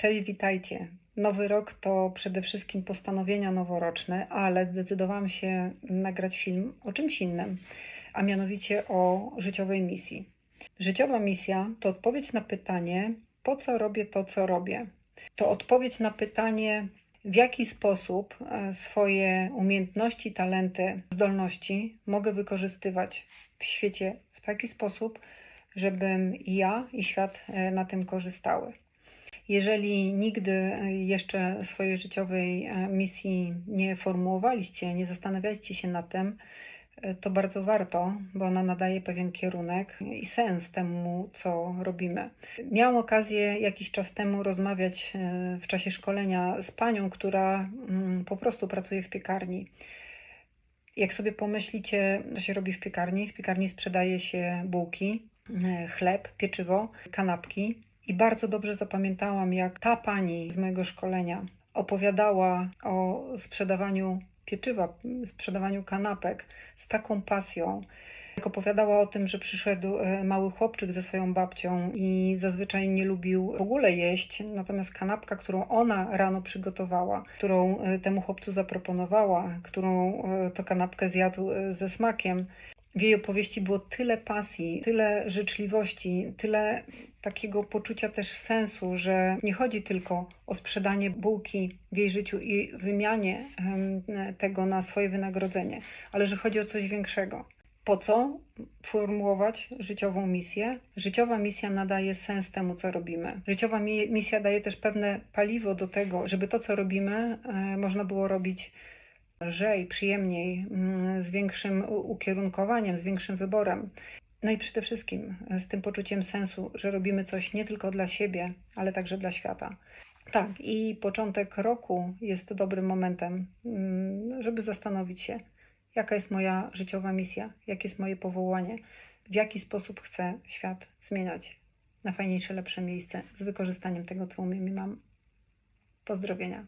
Cześć, witajcie. Nowy rok to przede wszystkim postanowienia noworoczne, ale zdecydowałam się nagrać film o czymś innym, a mianowicie o życiowej misji. Życiowa misja to odpowiedź na pytanie, po co robię to, co robię. To odpowiedź na pytanie, w jaki sposób e, swoje umiejętności, talenty, zdolności mogę wykorzystywać w świecie w taki sposób, żebym ja i świat e, na tym korzystały. Jeżeli nigdy e, jeszcze swojej życiowej e, misji nie formułowaliście, nie zastanawialiście się nad tym, e, to bardzo warto, bo ona nadaje pewien kierunek i sens temu, co robimy. Miałam okazję jakiś czas temu rozmawiać w czasie szkolenia z panią, która mm, po prostu pracuje w piekarni. Jak sobie pomyślicie, co się robi w piekarni? W piekarni sprzedaje się bułki, chleb, pieczywo, kanapki. I bardzo dobrze zapamiętałam, jak ta pani z mojego szkolenia opowiadała o sprzedawaniu pieczywa, sprzedawaniu kanapek z taką pasją. Jak opowiadała o tym, że przyszedł e, mały chłopczyk ze swoją babcią i zazwyczaj nie lubił w ogóle jeść, natomiast kanapka, którą ona rano przygotowała, którą e, temu chłopcu zaproponowała, którą e, to kanapkę zjadł ze smakiem, w jej opowieści było tyle pasji, tyle życzliwości, tyle takiego poczucia też sensu, że nie chodzi tylko o sprzedanie bułki w jej życiu i wymianie tego na swoje wynagrodzenie, ale że chodzi o coś większego. Po co formułować życiową misję? Życiowa misja nadaje sens temu, co robimy. Życiowa mi- misja daje też pewne paliwo do tego, żeby to, co robimy, e, można było robić lżej, przyjemniej, mm, z większym ukierunkowaniem, z większym wyborem. No i przede wszystkim z tym poczuciem sensu, że robimy coś nie tylko dla siebie, ale także dla świata. Tak, i początek roku jest dobrym momentem, mm, żeby zastanowić się, jaka jest moja życiowa misja, jakie jest moje powołanie, w jaki sposób chcę świat zmieniać na fajniejsze, lepsze miejsce z wykorzystaniem tego, co umiem i mam. Pozdrowienia.